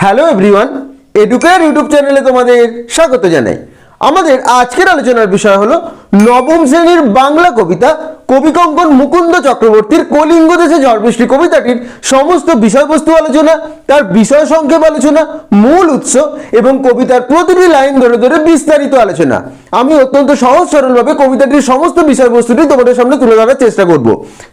Hello everyone educare YouTube চ্যানেলে তোমাদের স্বাগত জানাই। আমাদের আজকের আলোচনার বিষয় হলো নবম শ্রেণির বাংলা কবিতা কবি কঙ্কন মুকুন্দ চক্রবর্তীর কলিঙ্গ দেশে ঝড় বৃষ্টি কবিতাটির সমস্ত বিষয়বস্তু আলোচনা, তার বিষয় সংক্ষেপ আলোচনা, মূল উৎস এবং কবিতার প্রতিটি লাইন ধরে ধরে বিস্তারিত আলোচনা। আমি অত্যন্ত সহজ সরলভাবে কবিতাটির সমস্ত বিষয়বস্তুটি তোমাদের সামনে তুলে ধরার চেষ্টা করব।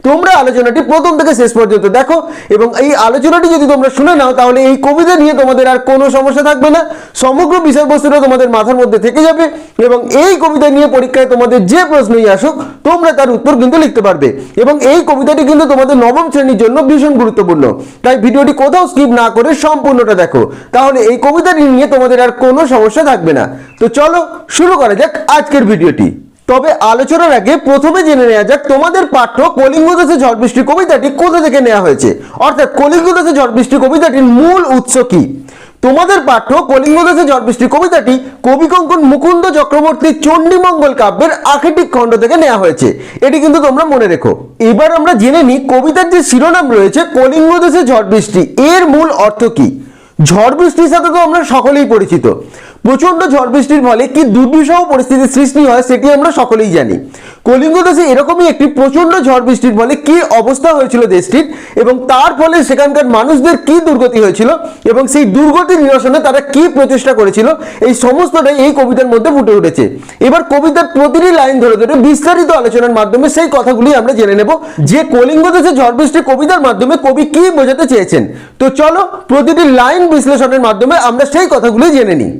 তোমরা আলোচনাটি প্রথম থেকে শেষ পর্যন্ত দেখো এবং এই আলোচনাটি যদি তোমরা শুনে নাও, তাহলে এই কবিতা নিয়ে তোমাদের আর কোনো সমস্যা থাকবে না। সমগ্র বিষয়বস্তুটা তোমাদের মাথার মধ্যে থেকে যাবে এবং এই কবিতা নিয়ে পরীক্ষায় তোমাদের যে প্রশ্নই আসুক, তোমরা তার উত্তর কিন্তু লিখতে পারবে। এবং এই কবিতাটি কিন্তু তোমাদের নবম শ্রেণির জন্য ভীষণ গুরুত্বপূর্ণ। তাই ভিডিওটি কোথাও স্কিপ না করে সম্পূর্ণটা দেখো। তাহলে এই কবিতাটি নিয়ে তোমাদের আর কোনো সমস্যা থাকবে না। তো চলো শুরু করা যাক আজকের ভিডিওটি। তবে আলোচনার আগে প্রথমে জেনে নেওয়া যাক তোমাদের পাঠ্য কলিঙ্গ দেশে ঝড় বৃষ্টি কবিতাটি কোথা থেকে নেওয়া হয়েছে? অর্থাৎ কলিঙ্গ দেশে ঝড় বৃষ্টি কবিতাটির মূল উৎস কি? তোমাদের পাঠ্য কলিঙ্গ দেশে ঝড় বৃষ্টি কবিতাটি কবি কঙ্কন মুকুন্দ চক্রবর্তী চণ্ডীমঙ্গল কাব্যের আখেটিক খণ্ড থেকে নেওয়া হয়েছে। এটি কিন্তু তোমরা মনে রেখো। এবার আমরা জেনে নিই কবিতার যে শিরোনাম রয়েছে কলিঙ্গ দেশে ঝড় বৃষ্টি এর মূল অর্থ কি? ঝড় বৃষ্টির সাথে তো আমরা সকলেই পরিচিত। প্রচণ্ড ঝড় বৃষ্টির ফলে কি দুর্বিষহ পরিস্থিতির সৃষ্টি হয় সেটি আমরা সকলেই জানি। কলিঙ্গ দেশে এরকমই একটি প্রচণ্ড ঝড় বৃষ্টির ফলে কি অবস্থা হয়েছিল দেশটির এবং তার ফলে সেখানকার মানুষদের কি দুর্গতি হয়েছিল এবং সেই দুর্গতি নিরসনে তারা কি প্রচেষ্টা করেছিল, এই সমস্তটাই এই কবিতার মধ্যে ফুটে উঠেছে। এবার কবিতার প্রতিটি লাইন ধরে ধরে বিস্তারিত আলোচনার মাধ্যমে সেই কথাগুলি আমরা জেনে নেব, যে কলিঙ্গ দেশে ঝড় বৃষ্টি কবিতার মাধ্যমে কবি কি বোঝাতে চেয়েছেন। তো চলো প্রতিটি লাইন বিশ্লেষণের মাধ্যমে আমরা সেই কথাগুলি জেনে নিই।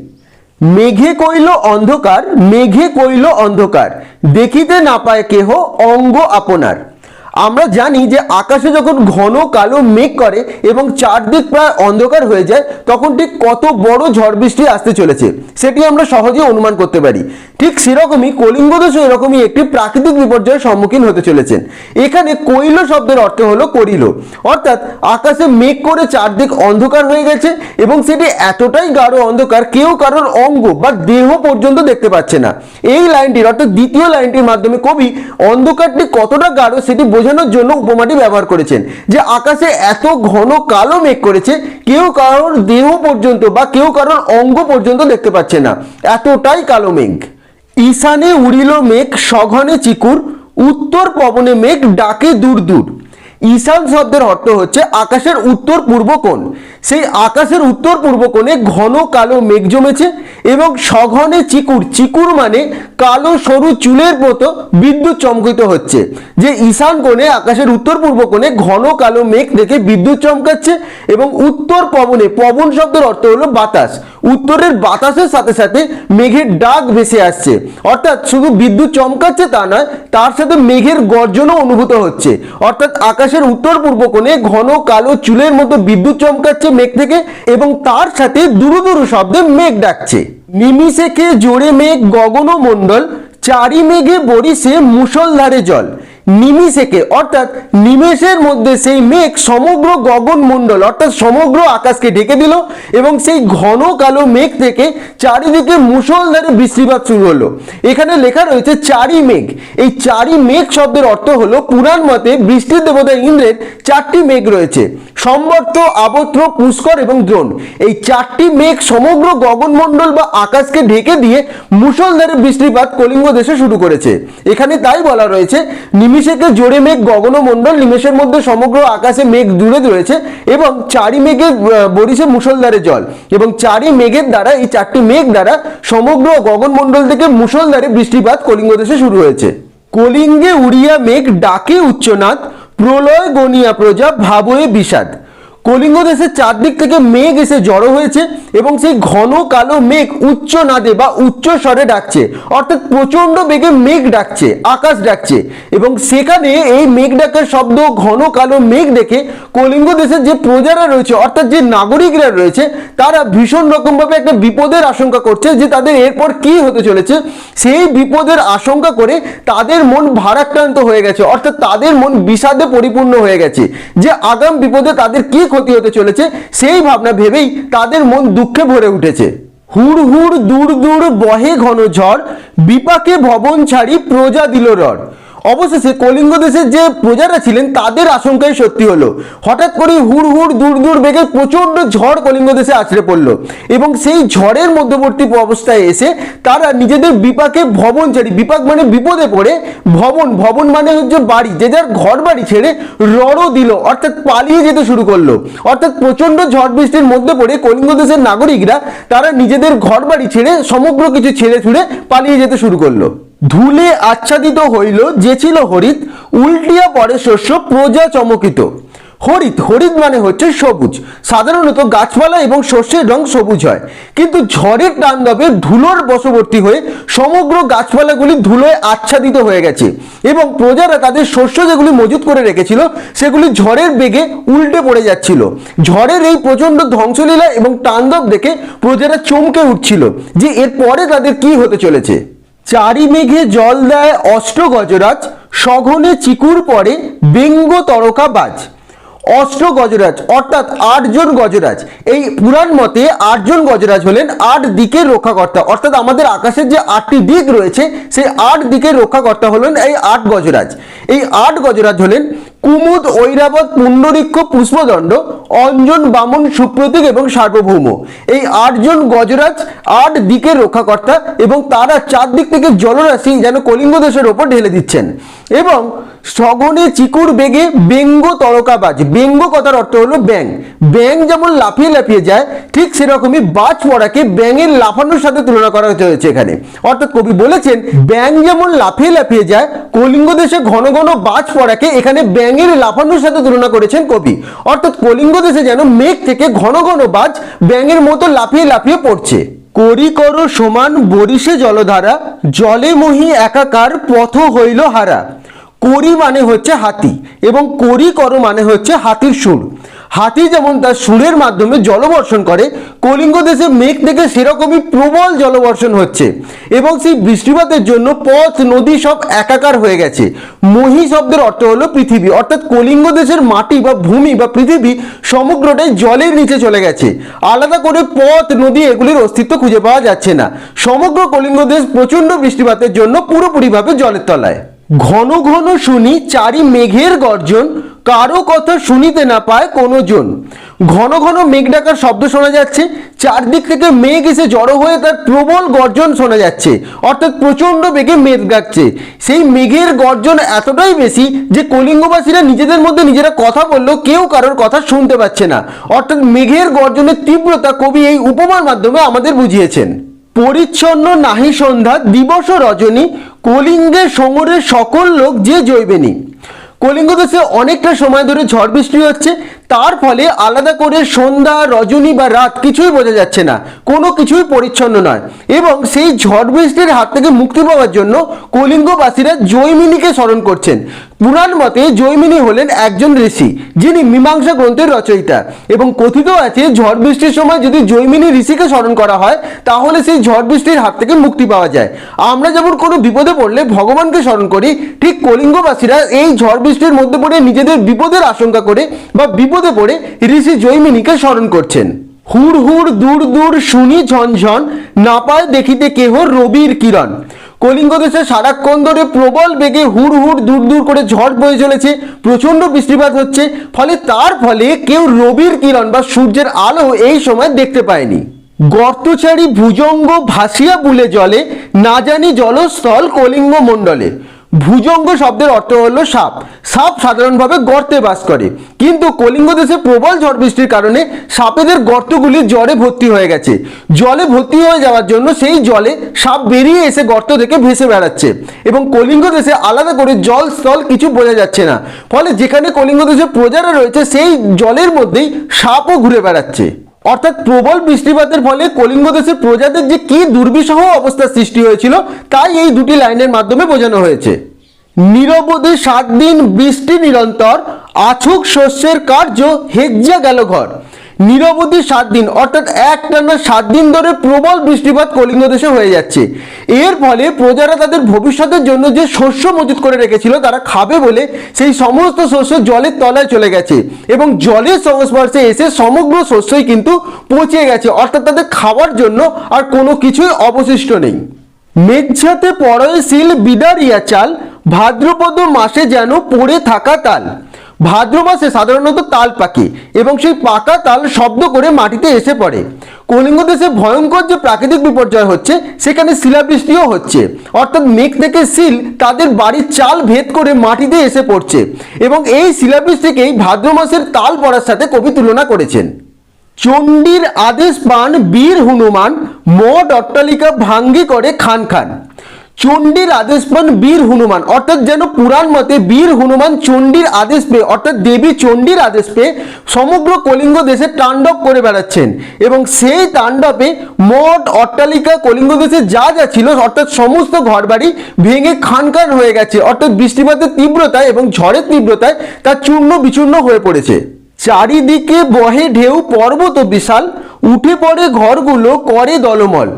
মেঘে কইল অন্ধকার মেঘে কইল অন্ধকার দেখিতে না পায় কেহ অঙ্গ আপনার। আমরা জানি যে আকাশে যখন ঘন কালো মেঘ করে এবং চারদিক প্রায় অন্ধকার হয়ে যায়, তখন ঠিক কত বড় ঝড় বৃষ্টি আসতে চলেছে, সেটি আমরা সহজে অনুমান করতে পারি। ঠিক সেরকমই কলিঙ্গ দেশও এরকমই একটি প্রাকৃতিক বিপর্যয়ের সম্মুখীন হতে চলেছেন। এখানে কৈল শব্দের অর্থ হলো করিল। অর্থাৎ আকাশে মেঘ করে চারদিক অন্ধকার হয়ে গেছে এবং সেটি এতটাই গাঢ় অন্ধকার কেউ কারোর অঙ্গ বা দেহ পর্যন্ত দেখতে পাচ্ছে না। এই লাইনটির অর্থাৎ দ্বিতীয় লাইনটির মাধ্যমে কবি, অন্ধকারটি কতটা গাঢ় সেটি বোঝানোর জন্য উপমাটি ব্যবহার করেছেন, যে আকাশে এত ঘন কালো মেঘ করেছে, কেউ কারোর দেহ পর্যন্ত বা কেউ কারোর অঙ্গ পর্যন্ত দেখতে পাচ্ছে না। এতটাই কালো মেঘ। ঈশানে উড়িল মেঘ, সঘনে চিকুর, উত্তর পবনে মেঘ ডাকে দূর দূর। ঈশান শব্দের অর্থ হচ্ছে আকাশের উত্তর পূর্ব কোণ। সেই আকাশের উত্তর পূর্ব কোণে ঘন কালো মেঘ জমেছে এবং সঘনে চিকুর চিকুর মানে কালো সরু চুলের মতো বিদ্যুৎ চমকিত হচ্ছে। যে ঈশান কোণে, আকাশের উত্তর পূর্ব কোণে ঘন কালো মেঘ দেখে বিদ্যুৎ চমকাচ্ছে এবং উত্তর পবনে, পবন শব্দের অর্থ হলো বাতাস। উত্তরের বাতাসের সাথে সাথে মেঘের ডাক ভেসে আসছে। অর্থাৎ শুধু বিদ্যুৎ চমকাচ্ছে তা নয়, তার সাথে মেঘের গর্জনও অনুভূত হচ্ছে। অর্থাৎ আকাশের উত্তর পূর্ব কোণে ঘন কালো চুলের মতো বিদ্যুৎ চমকাচ্ছে মেঘ থেকে এবং তার সাথে দুরু দুরু শব্দে মেঘ ডাকছে। নিমিষেকে জোরে মেঘ গগন মণ্ডল চারি মেঘে বরিছে মুসলধারে জল। নিমিষেকে, অর্থাৎ নিমেষের মধ্যে সেই মেঘ সমগ্র গগন মণ্ডল অর্থাৎ সমগ্র আকাশকে ঢেকে দিল এবং সেই ঘন কালো মেঘ থেকে চারিদিকে মুষলধারে বৃষ্টিপাত শুরু হলো। এখানে লেখা রয়েছে চারি মেঘ। এই চারি মেঘ শব্দের অর্থ হলো পুরাণ মতে বৃষ্টির দেবতা ইন্দ্রের চারটি মেঘ রয়েছে, সম্বর্ত আবত্র পুষ্কর এবং দ্রোণ। এই চারটি মেঘ সমগ্র গগনমণ্ডল বা আকাশকে ঢেকে দিয়ে মুষলধারে বৃষ্টিপাত কলিঙ্গ দেশে শুরু করেছে। এখানে তাই বলা রয়েছে নিমিষেকে জোরে মেঘ গগনমণ্ডল নিমেষের মধ্যে সমগ্র আকাশে মেঘ দূরে রয়েছে এবং চারি মেঘে বরিশে মুসলধারে জল এবং চারি মেঘের দ্বারা, এই চারটি মেঘ দ্বারা সমগ্র গগনমণ্ডল থেকে মুসলধারে বৃষ্টিপাত কলিঙ্গ দেশে শুরু হয়েছে। কলিঙ্গে উড়িয়া মেঘ ডাকে উচ্চনাথ প্রলয় গনিয়া প্রজা ভাবয়ে বিষাদ। কলিঙ্গ দেশের চারদিক থেকে মেঘ এসে জড়ো হয়েছে এবং সেই ঘন কালো মেঘ উচ্চ নাদে বা উচ্চ স্বরে ডাকছে। অর্থাৎ প্রচণ্ড বেগে মেঘ ডাকছে, আকাশ ডাকছে। এবং সেখানে এই মেঘ ডাকার শব্দ, ঘন কালো মেঘ দেখে কলিঙ্গ দেশের যে প্রজারা রয়েছে, অর্থাৎ যে নাগরিকরা রয়েছে, তারা ভীষণ রকমভাবে একটা বিপদের আশঙ্কা করছে যে তাদের এরপর কি হতে চলেছে। সেই বিপদের আশঙ্কা করে তাদের মন ভারাক্রান্ত হয়ে গেছে। অর্থাৎ তাদের মন বিষাদে পরিপূর্ণ হয়ে গেছে। যে আগাম বিপদে তাদের কি ক্ষতি হতে চলেছে, সেই ভাবনা ভেবেই তাদের মন দুঃখে ভরে উঠেছে। হুড় হুড় দূর দূর বহে ঘন ঝড়, বিপাকে ভবন ছাড়ি প্রজা দিল রড়। অবশেষে কলিঙ্গ দেশের যে প্রজারা ছিলেন, তাদের আশঙ্কাই সত্যি হলো। হঠাৎ করে হুড় হুড়, দূর দূর বেগে প্রচণ্ড ঝড় কলিঙ্গ দেশে আছড়ে পড়ল এবং সেই ঝড়ের মধ্যবর্তী অবস্থায় এসে তারা নিজেদের বিপাকে ভবন ছাড়ি, বিপাক মানে বিপদে পড়ে, ভবন ভবন মানে হচ্ছে বাড়ি, যে যার ঘর বাড়ি ছেড়ে রড় দিল, অর্থাৎ পালিয়ে যেতে শুরু করল। অর্থাৎ প্রচণ্ড ঝড় বৃষ্টির মধ্যে পড়ে কলিঙ্গ দেশের নাগরিকরা তারা নিজেদের ঘর বাড়ি ছেড়ে সমগ্র কিছু ছেড়ে ছুড়ে পালিয়ে যেতে শুরু করল। ধুলে আচ্ছাদিত হইল যে ছিল হরিত, উল্টিয়া পরে শস্য প্রজা চমকিত। হরিত হরিত মানে হচ্ছে সবুজ। সাধারণত গাছপালা এবং শস্যের রং সবুজ হয়। কিন্তু ঝড়ের তাণ্ডবে ধুলোর বশবর্তী হয়ে সমগ্র গাছপালাগুলি ধুলোয় আচ্ছাদিত হয়ে গেছে এবং প্রজারা তাদের শস্য যেগুলি মজুত করে রেখেছিল, সেগুলি ঝড়ের বেগে উল্টে পড়ে যাচ্ছিল। ঝড়ের এই প্রচণ্ড ধ্বংসলীলা এবং তাণ্ডব দেখে প্রজারা চমকে উঠছিল যে এরপরে তাদের কি হতে চলেছে। চারি মেঘে জল দেয় অষ্ট গজরাজ, সঘনে চিকুর পরে বেঙ্গ তরকা বাজ। অষ্ট গজরাজ, অর্থাৎ আটজন গজরাজ। এই পুরাণ মতে আটজন গজরাজ হলেন আট দিকের রক্ষাকর্তা। অর্থাৎ আমাদের আকাশের যে আটটি দিক রয়েছে, সেই আট দিকের রক্ষাকর্তা হলেন এই আট গজরাজ। এই আট গজরাজ হলেন কুমুদ, ঐরাবত, পুণ্ডরিক্ষ, পুষ্পদণ্ড, অঞ্জন, বামন, সুপ্রতীক এবং সার্বভৌম। এই আটজন গজরাজ আট দিকের রক্ষাকর্তা এবং তারা চারদিক থেকে জলরাশি যেন কলিঙ্গ দেশের ওপর ঢেলে দিচ্ছেন। এবং সগনে চিকুর বেগে বেঙ্গ তরকাবাজ। বেঙ্গ কথার অর্থ হলো ব্যাং ব্যাং যেমন লাফিয়ে লাফিয়ে যায়, ঠিক সেরকমই বাজ পড়াকে ব্যাঙের লাফানোর সাথে তুলনা করা হয়েছে এখানে। অর্থাৎ কবি বলেছেন ব্যাং যেমন লাফিয়ে লাফিয়ে যায়, কলিঙ্গ দেশে ঘন ঘন বাজ পড়াকে এখানে ব্যাঙের লাফানোর সাথে তুলনা করেছেন কবি। অর্থাৎ কলিঙ্গ দেশে যেন মেঘ থেকে ঘন ঘন বাজ ব্যাঙের মতো লাফিয়ে লাফিয়ে পড়ছে। করি করো সমান বরিশে জলধারা, জলে মহি একাকার পথ হইল হারা। করি মানে হচ্ছে হাতি এবং করি করো মানে হচ্ছে হাতির সুর। হাতি যেমন তার সুরের মাধ্যমে জলবর্ষণ করে, কলিঙ্গ দেশে মেঘ থেকে সেরকমই প্রবল জলবর্ষণ হচ্ছে এবং সেই বৃষ্টিপাতের জন্য পথ, নদী সব একাকার হয়ে গেছে। মহি শব্দের অর্থ হলো পৃথিবী, অর্থাৎ কলিঙ্গ দেশের মাটি বা ভূমি বা পৃথিবী সমগ্রটাই জলের নিচে চলে গেছে। আলাদা করে পথ, নদী এগুলির অস্তিত্ব খুঁজে পাওয়া যাচ্ছে না। সমগ্র কলিঙ্গ দেশ প্রচণ্ড বৃষ্টিপাতের জন্য পুরোপুরিভাবে জলের তলায়। ঘন ঘন শুনি চারি মেঘের গর্জন, কারও কথা শুনিতে না পায় কোনো জন ঘন ঘন মেঘ ডাকার শব্দ শোনা যাচ্ছে, চারদিক থেকে মেঘ এসে জড়ো হয়ে তার প্রবল গর্জন শোনা যাচ্ছে, অর্থাৎ প্রচণ্ড বেগে মেঘ ডাকছে। সেই মেঘের গর্জন এতটাই বেশি যে কলিঙ্গবাসীরা নিজেদের মধ্যে নিজেরা কথা বললেও কেউ কারোর কথা শুনতে পাচ্ছে না। অর্থাৎ মেঘের গর্জনের তীব্রতা কবি এই উপমার মাধ্যমে আমাদের বুঝিয়েছেন। পরিচ্ছন্ন নাহি সন্ধ্যা, দিবস রজনী, কলিঙ্গে সমরের সকল লোক যে জৈবেনি। কলিঙ্গ দেশে অনেকটা সময় ধরে ঝড় বৃষ্টি হচ্ছে তার ফলে আলাদা করে সন্ধ্যা, রজনী বা রাত কিছুই বোঝা যাচ্ছে না। কোনো কিছুই পরিচ্ছন্ন নয়। এবং সেই ঝড় বৃষ্টির হাত থেকে মুক্তি পাওয়ার জন্য কলিঙ্গবাসীরা জৈমিনীকে স্মরণ করছেন। পুরাণ মতে জৈমিনী হলেন একজন ঋষি, যিনি মীমাংসা গ্রন্থের রচয়িতা। এবং কথিত আছে ঝড় বৃষ্টির সময় যদি জৈমিনী ঋষিকে স্মরণ করা হয়, তাহলে সেই ঝড় বৃষ্টির হাত থেকে মুক্তি পাওয়া যায়। আমরা যেমন কোনো বিপদে পড়লে ভগবানকে স্মরণ করি, ঠিক কলিঙ্গবাসীরা এই ঝড় বৃষ্টির মধ্যে পড়ে নিজেদের বিপদের আশঙ্কা করে বা বিপদে পড়ে ঋষি জৈমিনীকে স্মরণ করছেন। হুড় হুড় দূর দূর শুনি ঝনঝন না পায় দেখিতে কেহ রবির কিরণ। কলিঙ্গ দেশে সারাক্ষণ ধরে প্রবল বেগে হুড় হুড় দূর দূর করে ঝড় বয়ে চলেছে, প্রচণ্ড বৃষ্টিপাত হচ্ছে, ফলে তার ফলে কেউ রবির কিরণ বা সূর্যের আলো এই সময় দেখতে পায়নি। গর্তচারী ভুজঙ্গ ভাসিয়া বুলে জলে, না জানি জলস্থল কলিঙ্গ মণ্ডলে ভুজঙ্গ শব্দের অর্থ হলো সাপ। সাপ সাধারণভাবে গর্তে বাস করে। কিন্তু কলিঙ্গ দেশে প্রবল ঝড় বৃষ্টির কারণে সাপেদের গর্তগুলি জলে ভর্তি হয়ে গেছে। জলে ভর্তি হয়ে যাওয়ার জন্য সেই জলে সাপ বেরিয়ে এসে গর্ত থেকে ভেসে বেড়াচ্ছে এবং কলিঙ্গ দেশে আলাদা করে জল স্থল কিছু বোঝা যাচ্ছে না। ফলে যেখানে কলিঙ্গ দেশে প্রজারা রয়েছে, সেই জলের মধ্যেই সাপও ঘুরে বেড়াচ্ছে। অর্থাৎ প্রবল বৃষ্টিপাতের ফলে কলিঙ্গ দেশের প্রজাদের যে কি দুর্বিষহ অবস্থার সৃষ্টি হয়েছিল, তাই এই দুটি লাইনের মাধ্যমে বোঝানো হয়েছে। নিরবধি সাত দিন বৃষ্টি নিরন্তর, আছুক শস্যের কার্য হেজ্জা গেল ঘর। নিরবধি সাত দিন, অর্থাৎ এক টানা সাত দিন ধরে প্রবল বৃষ্টিপাত কলিঙ্গ দেশে হয়ে যাচ্ছে। এর ফলে প্রজারা তাদের ভবিষ্যতের জন্য যে শস্য মজুত করে রেখেছিল, তারা খাবে বলে সেই সমস্ত শস্য জলের তলায় চলে গেছে এবং জলের সংস্পর্শে এসে সমগ্র শস্যই কিন্তু পচে গেছে, অর্থাৎ তাদের খাওয়ার জন্য আর কোনো কিছুই অবশিষ্ট নেই। মেঘঝাতে পরয়ে শিল বিদারিয়া চাল, ভাদ্রপদ মাসে যেন পড়ে থাকা তাল। ভাদ্র মাসে সাধারণত তাল পাকে এবং সেই পাকা তাল শব্দ করে মাটিতে এসে পড়ে। কলিঙ্গ দেশে ভয়ঙ্কর যে প্রাকৃতিক বিপর্যয় হচ্ছে, সেখানে শিলাবৃষ্টিও হচ্ছে। অর্থাৎ মেঘ থেকে শিল তাদের বাড়ির চাল ভেদ করে মাটিতে এসে পড়ছে এবং এই শিলাবৃষ্টিকেই ভাদ্র মাসের তাল পড়ার সাথে কবি তুলনা করেছেন। চণ্ডীর আদেশ পান বীর হনুমান মঠ অট্টালিকা ভাঙ্গি করে খান খান। চণ্ডীর আদেশ পান বীর হনুমান। অর্থাৎ যেন পুরাণ মতে বীর হনুমান চণ্ডীর আদেশ পেয়ে, অর্থাৎ দেবী চণ্ডীর আদেশ পেয়ে সমগ্র কলিঙ্গ দেশে তাণ্ডব করে বেড়াচ্ছেন। এবং সেই তাণ্ডবে মঠ অট্টালিকা কলিঙ্গ দেশে যা যা ছিল, অর্থাৎ সমস্ত ঘরবাড়ি ভেঙে খান খান হয়ে গেছে। অর্থাৎ বৃষ্টিপাতের তীব্রতায় এবং ঝড়ের তীব্রতায় তা চূর্ণ বিচূর্ণ হয়ে পড়েছে। চারিদিকে বহে ঢেউ, পর্বত বিশাল, উঠে পড়ে ঘরগুলো, করে দলমল।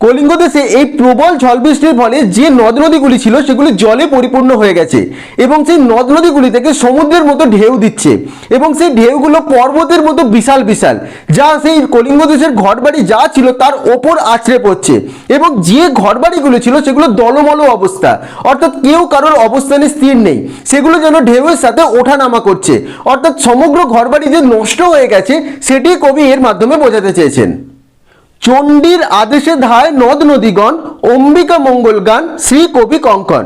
কলিঙ্গ দেশে এই প্রবল ঝড় বৃষ্টির ফলে যে নদ নদীগুলি ছিল সেগুলি জলে পরিপূর্ণ হয়ে গেছে এবং সেই নদ নদীগুলি থেকে সমুদ্রের মতো ঢেউ দিচ্ছে এবং সেই ঢেউগুলো পর্বতের মতো বিশাল বিশাল, যা সেই কলিঙ্গ দেশের ঘরবাড়ি যা ছিল তার ওপর আছড়ে পড়ছে এবং যে ঘরবাড়িগুলো ছিল সেগুলো দলমল অবস্থা, অর্থাৎ কেউ কারোর অবস্থানে স্থির নেই, সেগুলো যেন ঢেউয়ের সাথে ওঠানামা করছে, অর্থাৎ সমগ্র ঘরবাড়ি যে নষ্ট হয়ে গেছে সেটি কবি এর মাধ্যমে বোঝাতে চেয়েছেন। চণ্ডীর আদেশে ধায় নদ নদীগণ অম্বিকা মঙ্গল গান শ্রী কবি কঙ্কন।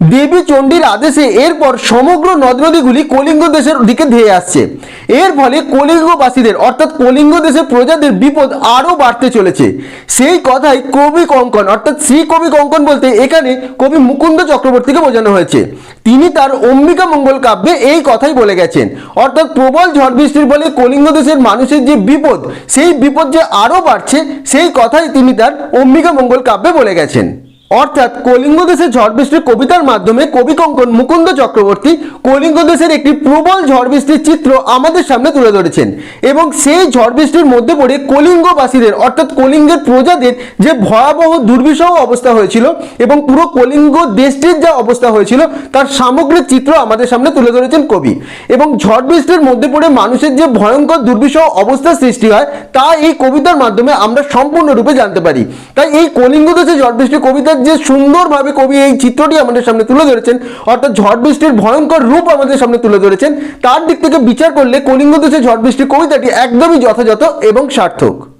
দেবী চণ্ডীর আদেশে এরপর সমগ্র নদ নদীগুলি কলিঙ্গ দেশের দিকে ধেয়ে আসছে। এর ফলে কলিঙ্গবাসীদের, অর্থাৎ কলিঙ্গ দেশের প্রজাদের বিপদ আরও বাড়তে চলেছে। সেই কথাই কবি কঙ্কন, অর্থাৎ শ্রী কবি কঙ্কন বলতে এখানে কবি মুকুন্দ চক্রবর্তীকে বোঝানো হয়েছে। তিনি তার অম্বিকা মঙ্গল কাব্যে এই কথাই বলে গেছেন, অর্থাৎ প্রবল ঝড় বৃষ্টির ফলে কলিঙ্গ দেশের মানুষের যে বিপদ, সেই বিপদ যে আরও বাড়ছে, সেই কথাই তিনি তার অম্বিকা মঙ্গল কাব্যে বলে গেছেন। অর্থাৎ কলিঙ্গ দেশের ঝড় বৃষ্টির কবিতার মাধ্যমে কবি কঙ্কন মুকুন্দ চক্রবর্তী কলিঙ্গ দেশের একটি প্রবল ঝড় বৃষ্টির চিত্র আমাদের সামনে তুলে ধরেছেন। এবং সেই ঝড় বৃষ্টির মধ্যে পড়ে কলিঙ্গবাসীদের, অর্থাৎ কলিঙ্গের প্রজাদের যে ভয়াবহ দুর্বিষহ অবস্থা হয়েছিল এবং পুরো কলিঙ্গ দেশটির যা অবস্থা হয়েছিল, তার সামগ্রিক চিত্র আমাদের সামনে তুলে ধরেছেন কবি। এবং ঝড় বৃষ্টির মধ্যে পড়ে মানুষের যে ভয়ঙ্কর দুর্বিষহ অবস্থার সৃষ্টি হয়, তা এই কবিতার মাধ্যমে আমরা সম্পূর্ণরূপে জানতে পারি। তাই এই কলিঙ্গ দেশে ঝড় বৃষ্টি কবিতার যে সুন্দরভাবে কবি এই চিত্রটি আমাদের সামনে তুলে ধরেছেন, অর্থাৎ ঝড় বৃষ্টির ভয়ঙ্কর রূপ আমাদের সামনে তুলে ধরেছেন, তার দিক থেকে বিচার করলে কলিঙ্গ দেশে ঝড় বৃষ্টির কবিতাটি একদমই যথাযথ এবং সার্থক।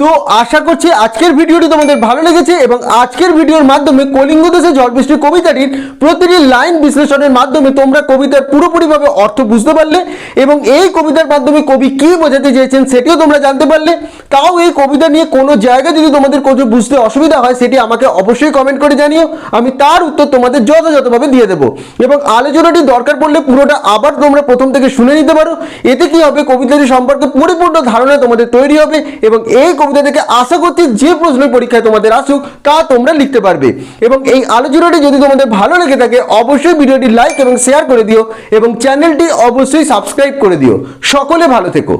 তো আশা করছি আজকের ভিডিওটি তোমাদের ভালো লেগেছে এবং আজকের ভিডিওর মাধ্যমে কলিঙ্গ দেশে ঝড় বৃষ্টির কবিতাটির প্রতিটি লাইন বিশ্লেষণের মাধ্যমে তোমরা কবিতার পুরোপুরিভাবে অর্থ বুঝতে পারলে এবং এই কবিতার মাধ্যমে কবি কী বোঝাতে চেয়েছেন সেটিও তোমরা জানতে পারলে। তাও এই কবিতা নিয়ে কোনো জায়গা যদি তোমাদের কোনো বুঝতে অসুবিধা হয়, সেটি আমাকে অবশ্যই কমেন্ট করে জানিও। আমি তার উত্তর তোমাদের যথাযথভাবে দিয়ে দেবো। এবং আলোচনাটি দরকার পড়লে পুরোটা আবার তোমরা প্রথম থেকে শুনে নিতে পারো। এতে কি হবে? কবিতাটি সম্পর্কে পরিপূর্ণ ধারণা তোমাদের তৈরি হবে এবং এই কবিতা থেকে আশা করছি যে প্রশ্ন পরীক্ষায় তোমাদের আসুক, তা তোমরা লিখতে পারবে। এবং এই আলোচনাটি যদি তোমাদের ভালো লেগে থাকে, অবশ্যই ভিডিওটি লাইক এবং শেয়ার করে দিও এবং চ্যানেলটি অবশ্যই সাবস্ক্রাইব করে দিও। সকলে ভালো থেকো।